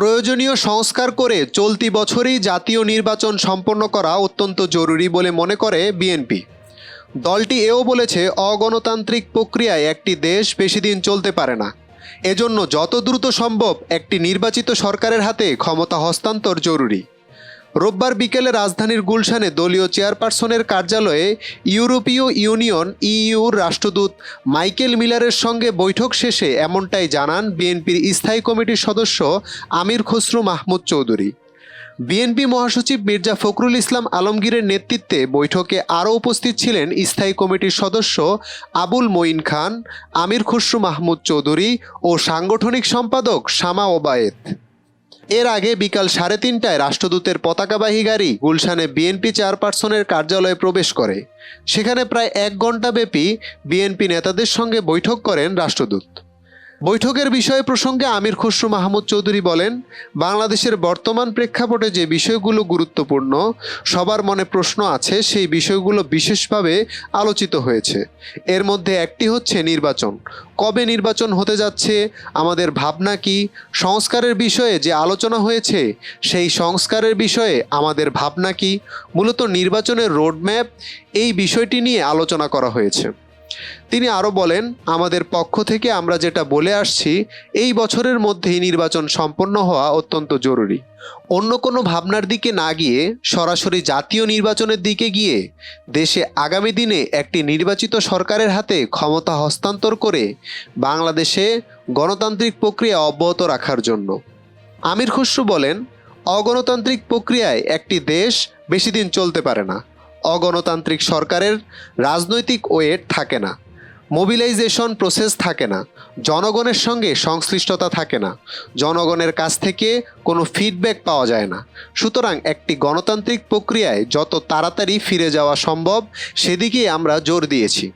প্রয়োজনীয় সংস্কার করে চলতি বছরই জাতীয় নির্বাচন সম্পন্ন করা অত্যন্ত জরুরি বলে মনে করে বিএনপি। দলটি এও বলেছে, অগণতান্ত্রিক প্রক্রিয়ায় একটি দেশ বেশি দিন চলতে পারে না। এজন্য যত দ্রুত সম্ভব একটি নির্বাচিত সরকারের হাতে ক্ষমতা হস্তান্তর জরুরি। রোববার বিকেলে রাজধানীর গুলশানে দলীয় চেয়ারপারসনের কার্যালয়ে ইউরোপীয় ইউনিয়ন ইইউর রাষ্ট্রদূত মাইকেল মিলারের সঙ্গে বৈঠক শেষে এমনটাই জানান বিএনপির স্থায়ী কমিটির সদস্য আমির খসরু মাহমুদ চৌধুরী। বিএনপি মহাসচিব মির্জা ফখরুল ইসলাম আলমগীরের নেতৃত্বে বৈঠকে আরও উপস্থিত ছিলেন স্থায়ী কমিটির সদস্য আবুল মঈন খান, আমির খসরু মাহমুদ চৌধুরী ও সাংগঠনিক সম্পাদক শামা ওবায়েদ। এর আগে বিকাল সাড়ে তিনটায় রাষ্ট্রদূতের পতাকাবাহী গাড়ি গুলশানে বিএনপি চেয়ারপারসনের কার্যালয়ে প্রবেশ করে। সেখানে প্রায় এক ঘণ্টা ব্যাপী বিএনপি নেতাদের সঙ্গে বৈঠক করেন রাষ্ট্রদূত। বৈঠকের বিষয় প্রসঙ্গে আমির খসরু মাহমুদ চৌধুরী বলেন, বাংলাদেশের বর্তমান প্রেক্ষাপটে যে বিষয়গুলো গুরুত্বপূর্ণ, সবার মনে প্রশ্ন আছে, সেই বিষয়গুলো বিশেষভাবে আলোচিত হয়েছে। এর মধ্যে একটি হচ্ছে নির্বাচন। কবে নির্বাচন হতে যাচ্ছে, আমাদের ভাবনা কি, সংস্কারের বিষয়ে যে আলোচনা হয়েছে, সেই সংস্কারের বিষয়ে আমাদের ভাবনা কি, মূলত নির্বাচনের রোডম্যাপ, এই বিষয়টি নিয়ে আলোচনা করা হয়েছে। তিনি আরও বলেন, আমাদের পক্ষ থেকে আমরা যেটা বলে আসছি, এই বছরের মধ্যেই নির্বাচন সম্পন্ন হওয়া অত্যন্ত জরুরি। অন্য কোনো ভাবনার দিকে না গিয়ে সরাসরি জাতীয় নির্বাচনের দিকে গিয়ে দেশে আগামী দিনে একটি নির্বাচিত সরকারের হাতে ক্ষমতা হস্তান্তর করে বাংলাদেশে গণতান্ত্রিক প্রক্রিয়া অব্যাহত রাখার জন্য। আমির খসরু বলেন, অগণতান্ত্রিক প্রক্রিয়ায় একটি দেশ বেশি দিন চলতে পারে না। অগণতান্ত্রিক সরকারের রাজনৈতিক ওয়েট থাকে না। মোবিলাইজেশন প্রসেস থাকে না। জনগণের সঙ্গে সংশ্লিষ্টতা থাকে না। জনগণের কাছ থেকে কোনো ফিডব্যাক পাওয়া যায় না। সুতরাং একটি গণতান্ত্রিক প্রক্রিয়ায় যত তাড়াতাড়ি ফিরে যাওয়া সম্ভব, সেদিকেই আমরা জোর দিয়েছি।